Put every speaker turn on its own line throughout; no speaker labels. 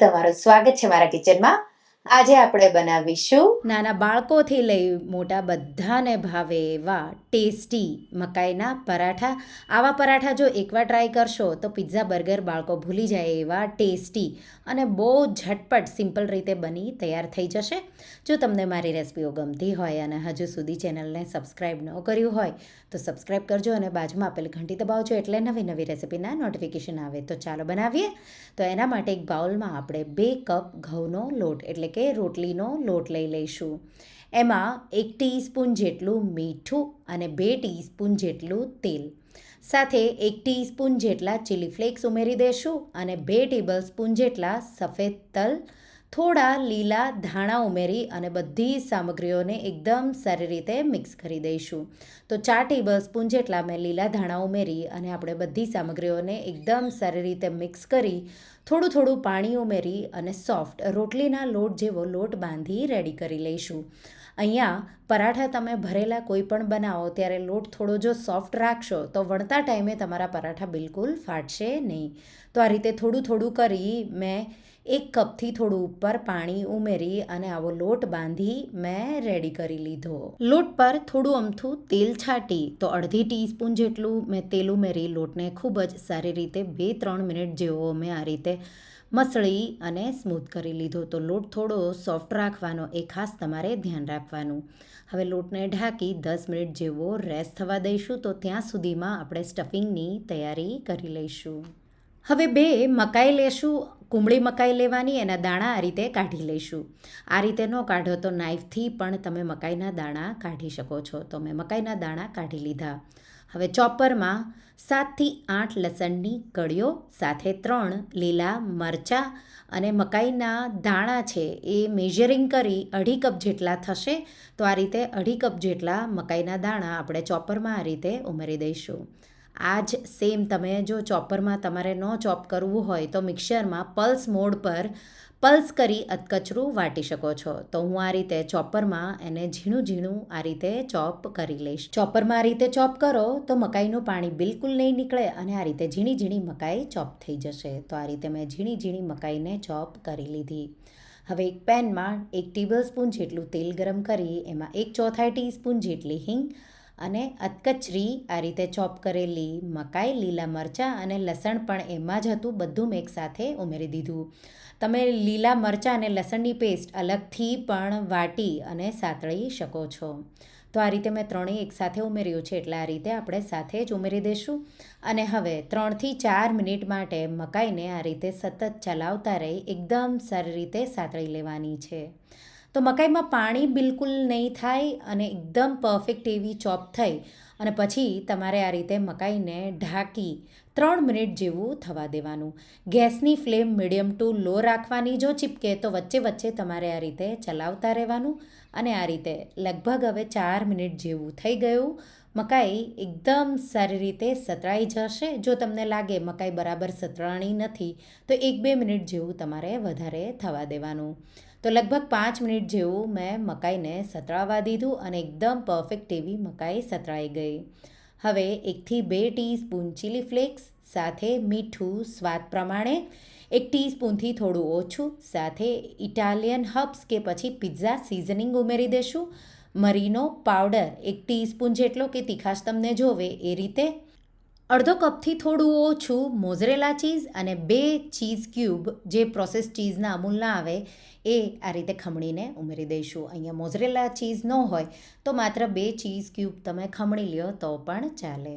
તમારું સ્વાગત છે મારા કિચનમાં આજે આપણે બનાવીશું
નાના બાળકોથી લઈ મોટા બધાને ભાવે એવા ટેસ્ટી મકાઈના પરાઠા. આવા પરાઠા જો એકવાર ટ્રાય કરશો તો પિઝા બર્ગર બાળકો ભૂલી જાય એવા ટેસ્ટી અને બહુ ઝટપટ સિમ્પલ રીતે બની તૈયાર થઈ જશે. જો તમને મારી રેસિપીઓ ગમતી હોય અને હજુ સુધી ચેનલને સબસ્ક્રાઈબ ન કર્યું હોય તો સબસ્ક્રાઈબ કરજો અને બાજુમાં આપેલ ઘંટી દબાવજો એટલે નવી નવી રેસિપીના નોટિફિકેશન આવે. તો ચાલો બનાવીએ. તો એના માટે એક બાઉલમાં આપણે બે કપ ઘઉંનો લોટ એટલે કે રોટલીનો લોટ લઈ લઈશું. એમાં એક ટીસ્પૂન જેટલું મીઠું અને બે ટીસ્પૂન જેટલું તેલ. સાથે એક ટીસ્પૂન જેટલા ચીલી ફ્લેક્સ ઉમેરી દઈશું અને બે ટેબલ સ્પૂન જેટલા સફેદ તલ થોડા લીલા ધાણા ઉમેરી અને બધી સામગ્રીઓને એકદમ સારી રીતે મિક્સ કરી દઈશું. તો ચાર ટેબલ સ્પૂન જેટલા મેં લીલા ધાણા ઉમેરી અને આપણે બધી સામગ્રીઓને એકદમ સારી રીતે મિક્સ કરી, થોડું થોડું પાણી ઉમેરી અને સોફ્ટ રોટલીના લોટ જેવો લોટ બાંધી રેડી કરી લઈશું. અહીંયા પરાઠા તમે ભરેલા કોઈ પણ બનાવો, ત્યારે લોટ થોડો જો સોફ્ટ રાખશો, તો વણતા ટાઈમે તમારા પરાઠા બિલકુલ ફાટશે નહીં. તો આ રીતે થોડું થોડું કરી મેં એક કપથી થોડું ઉપર પાણી ઉમેરી અને આવો લોટ બાંધી મેં રેડી કરી લીધો. લોટ પર થોડું અમથું તેલ છાંટી, તો અડધી ટીસ્પૂન જેટલું મેં તેલ ઉમેરી. લોટને ખૂબ જ સારી રીતે બે ત્રણ મિનિટ જેવો મેં આ રીતે મસળી અને સ્મૂથ કરી લીધો. તો લોટ થોડો સોફ્ટ રાખવાનો, એ ખાસ તમારે ધ્યાન રાખવાનું. હવે લોટને ઢાંકી દસ મિનિટ જેવો રેસ્ટ થવા દઈશું, તો ત્યાં સુધીમાં આપણે સ્ટફિંગની તૈયારી કરી લઈશું. હવે બે, મકાઈ લેશું, કુંબળી મકાઈ લેવાની, એના દાણા આ રીતે કાઢી લઈશું. આ રીતે ન કાઢો તો નાઈફથી પણ તમે મકાઈના દાણા કાઢી શકો છો. તો મેં મકાઈના દાણા કાઢી લીધા. હવે ચોપરમાં સાતથી આઠ લસણની કળીઓ, સાથે ત્રણ લીલા મરચાં અને મકાઈના દાણા છે એ મેઝરિંગ કરી અઢી કપ જેટલા થશે તો આ રીતે અઢી કપ જેટલા મકાઈના દાણા આપણે ચોપરમાં આ રીતે ઉમેરી દઈશું. આ જ સેમ તમે જો ચોપરમાં તમારે ન ચોપ કરવું હોય તો મિક્સરમાં પલ્સ મોડ પર પલ્સ કરી અધકચરું વાટી શકો છો. તો હું આ રીતે ચોપરમાં એને ઝીણું ઝીણું આ રીતે ચોપ કરી લઈશ. ચોપરમાં આ રીતે ચોપ કરો તો મકાઈનું પાણી બિલકુલ નહીં નીકળે અને આ રીતે ઝીણી ઝીણી મકાઈ ચોપ થઈ જશે. તો આ રીતે મેં ઝીણી ઝીણી મકાઈને ચોપ કરી લીધી. હવે એક પેનમાં એક ટેબલ સ્પૂન જેટલું તેલ ગરમ કરી, એમાં એક ચોથાઈ ટીસ્પૂન જેટલી હિંગ અને અધકચરી આ રીતે ચોપ કરેલી મકાઈ, લીલા મરચાં અને લસણ પણ એમાં જ હતું, બધું મેં એકસાથે ઉમેરી દીધું. તમે લીલા મરચાં અને લસણની પેસ્ટ અલગથી પણ વાટી અને સાતળી શકો છો. તો આ રીતે મેં ત્રણેય એકસાથે ઉમેર્યું છે, એટલે આ રીતે આપણે સાથે જ ઉમેરી દઈશું અને હવે ત્રણથી ચાર મિનિટ માટે મકાઈને આ રીતે સતત ચલાવતા રહી, એકદમ સારી રીતે સાતળી લેવાની છે. તો મકાઈમાં પાણી બિલકુલ નહીં થાય અને એકદમ પરફેક્ટ એવી ચોપ થઈ. અને પછી તમારે આ રીતે મકાઈને ઢાંકી ત્રણ મિનિટ જેવું થવા દેવાનું. ગેસની ફ્લેમ મીડિયમ ટુ લો રાખવાની. જો ચીપકે તો વચ્ચે વચ્ચે તમારે આ રીતે ચલાવતા રહેવાનું. અને આ રીતે લગભગ હવે ચાર મિનિટ જેવું થઈ ગયું. મકાઈ એકદમ સારી રીતે સતરાઈ જશે. જો તમને લાગે મકાઈ બરાબર સતરાણી નથી, તો એક બે મિનિટ જેવું તમારે વધારે થવા દેવાનું. તો લગભગ પાંચ મિનિટ જેવું મેં મકાઈને સતળાવા દીધું અને એકદમ પરફેક્ટ એવી મકાઈ સતળાઈ ગઈ. હવે એકથી બે ટીસ્પૂન ચીલી ફ્લેક્સ સાથે મીઠું સ્વાદ પ્રમાણે એક ટીસ્પૂનથી થોડું ઓછું, સાથે ઇટાલિયન હબ્સ કે પછી પિઝા સિઝનિંગ ઉમેરી દેશું. મરીનો પાવડર એક ટીસ્પૂન જેટલો કે તીખાશ તમને જોવે એ રીતે અડધો કપથી થોડું ઓછું મોઝરેલા ચીઝ અને બે ચીઝ ક્યુબ જે પ્રોસેસ ચીઝના અમૂલના આવે, એ આ રીતે ખમણીને ઉમેરી દઈશું. અહીંયા મોઝરેલા ચીઝ ન હોય તો માત્ર બે ચીઝ ક્યુબ તમે ખમણી લ્યો તો પણ ચાલે.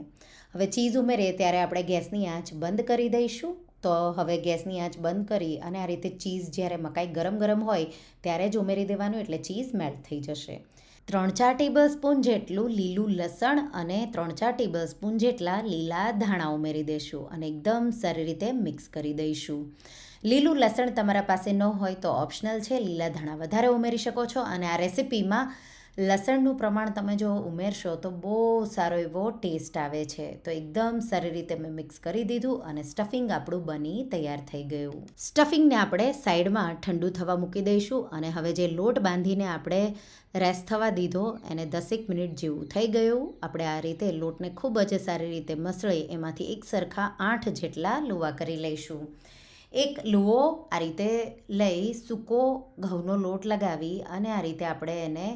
હવે ચીઝ ઉમેરે ત્યારે આપણે ગેસની આંચ બંધ કરી દઈશું. તો હવે ગેસની આંચ બંધ કરી અને આ રીતે ચીઝ જ્યારે મકાઈ ગરમ ગરમ હોય ત્યારે જ ઉમેરી દેવાનું એટલે ચીઝ મેલ્ટ થઈ જશે. ત્રણ ચાર ટેબલ સ્પૂન જેટલું લીલું લસણ અને ત્રણ ચાર ટેબલ સ્પૂન જેટલા લીલા ધાણા ઉમેરી દઈશું અને એકદમ સારી રીતે મિક્સ કરી દઈશું. લીલું લસણ તમારા પાસે ન હોય તો ઓપ્શનલ છે. લીલા ધાણા વધારે ઉમેરી શકો છો અને આ રેસિપીમાં લસણનું પ્રમાણ તમે જો ઉમેરશો તો બહુ સારો એવો ટેસ્ટ આવે છે. તો એકદમ સારી રીતે મેં મિક્સ કરી દીધું અને સ્ટફિંગ આપણું બની તૈયાર થઈ ગયું. સ્ટફિંગને આપણે સાઈડમાં ઠંડુ થવા મૂકી દઈશું અને હવે જે લોટ બાંધીને આપણે રેસ્ટ થવા દીધો એને દસેક મિનિટ જેવું થઈ ગયું. આપણે આ રીતે લોટને ખૂબ જ સારી રીતે મસળી એમાંથી એક સરખા આઠ જેટલા લુવા કરી લઈશું. એક લુઓ આ રીતે લઈ સૂકો ઘઉંનો લોટ લગાવી અને આ રીતે આપણે એને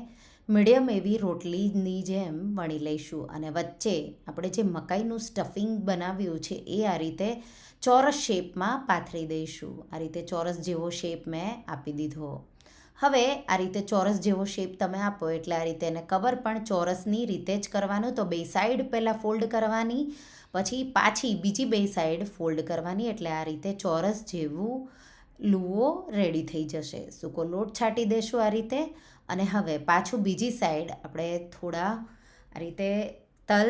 મીડિયમ એવી રોટલીની જેમ વણી લઈશું. અને વચ્ચે આપણે જે મકાઈનું સ્ટફિંગ બનાવ્યું છે, એ આ રીતે ચોરસ શેપમાં પાથરી દઈશું. આ રીતે ચોરસ જેવો શેપ મેં આપી દીધો. હવે આ રીતે ચોરસ જેવો શેપ તમે આપો, એટલે આ રીતે એને કવર પણ ચોરસની રીતે જ કરવાનું. તો બે સાઈડ પહેલાં ફોલ્ડ કરવાની, પછી પાછી બીજી બે સાઈડ ફોલ્ડ કરવાની. એટલે આ રીતે ચોરસ જેવું લુઓ રેડી થઈ જશે. સૂકો લોટ છાંટી દેશું આ રીતે. અને હવે પાછું બીજી સાઈડ આપણે થોડા આ રીતે તલ,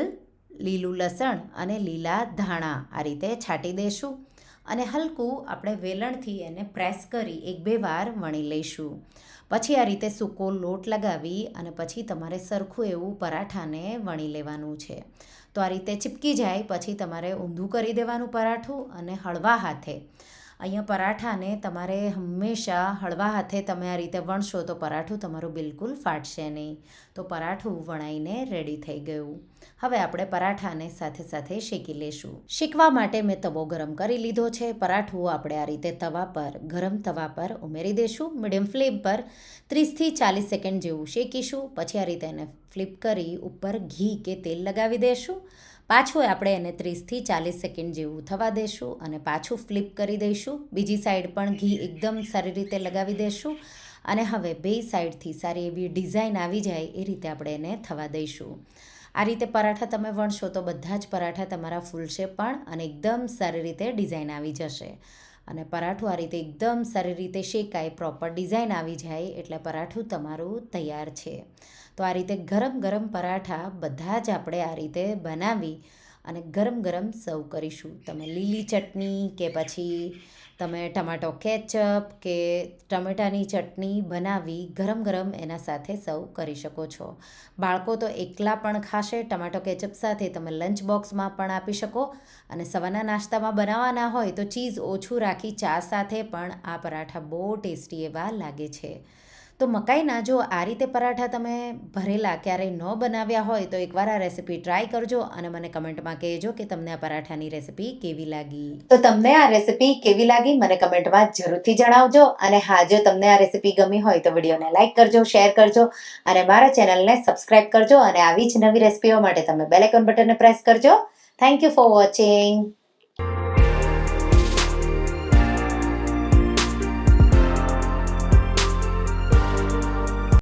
લીલું લસણ અને લીલા ધાણા આ રીતે છાંટી દઈશું અને હલકું આપણે વેલણથી એને પ્રેસ કરી એક બે વાર વણી લઈશું. પછી આ રીતે સૂકો લોટ લગાવી અને પછી તમારે સરખું એવું પરાઠાને વણી લેવાનું છે. તો આ રીતે ચીપકી જાય, પછી તમારે ઊંધું કરી દેવાનું પરાઠું અને હળવા હાથે. અહીંયા પરાઠાને તમારે હંમેશા હળવા હાથે તમે આ રીતે વણશો તો પરાઠું તમારું બિલકુલ ફાટશે નહીં. તો પરાઠું વણાઈને રેડી થઈ ગયું. હવે આપણે પરાઠાને સાથે સાથે શેકી લેશું. શેકવા માટે મેં તવો ગરમ કરી લીધો છે. પરાઠું આપણે આ રીતે તવા પર, ગરમ તવા પર ઉમેરી દઈશું મીડિયમ ફ્લેમ પર ત્રીસથી ચાલીસ સેકન્ડ જેવું શેકીશું. પછી આ રીતે એને ફ્લિપ કરી ઉપર ઘી કે તેલ લગાવી દઈશું પાછું આપણે એને ત્રીસથી ચાલીસ સેકન્ડ જેવું થવા દેશું અને પાછું ફ્લિપ કરી દઈશું. બીજી સાઈડ પણ ઘી એકદમ સારી રીતે લગાવી દઈશું અને હવે બે સાઈડથી સારી એવી ડિઝાઇન આવી જાય એ રીતે આપણે એને થવા દઈશું. આ રીતે પરાઠા તમે વણશો તો બધા જ પરાઠા તમારા ફૂલશે પણ અને એકદમ સારી રીતે ડિઝાઇન આવી જશે. અને પરાઠું આ રીતે એકદમ સારી રીતે શેકાય પ્રોપર ડિઝાઇન આવી જાય એટલે પરાઠું તમારું તૈયાર છે. તો આ રીતે ગરમ ગરમ પરાઠા બધા જ આપણે આ રીતે બનાવી અને ગરમ ગરમ સર્વ કરીશું. તમે લીલી ચટણી કે પછી તમે ટમાટો કેચઅપ કે ટમેટાની ચટણી બનાવી ગરમ ગરમ એના સાથે સર્વ કરી શકો છો. બાળકો તો એકલા પણ ખાશે, ટમાટો કેચઅપ સાથે તમે લંચ બોક્સમાં પણ આપી શકો અને સવારના નાસ્તામાં બનાવવાના હોય તો ચીઝ ઓછું રાખી ચા સાથે પણ આ પરાઠા બહુ ટેસ્ટી એવા લાગે છે. તો મકાઈના જો આ રીતે પરાઠા તમે ભરેલા ક્યારેય ન બનાવ્યા હોય તો એકવાર આ રેસીપી ટ્રાય કરજો અને મને કમેન્ટમાં કહેજો કે તમને આ પરાઠાની રેસીપી કેવી લાગી.
તો તમને આ રેસિપી કેવી લાગી મને કમેન્ટમાં જરૂરથી જણાવજો અને હા, જો તમને આ રેસિપી ગમી હોય તો વિડીયોને લાઇક કરજો શેર કરજો અને મારા ચેનલને સબસ્ક્રાઇબ કરજો અને આવી જ નવી રેસિપીઓ માટે તમે બેલ આઇકોન બટનને પ્રેસ કરજો. Thank you for watching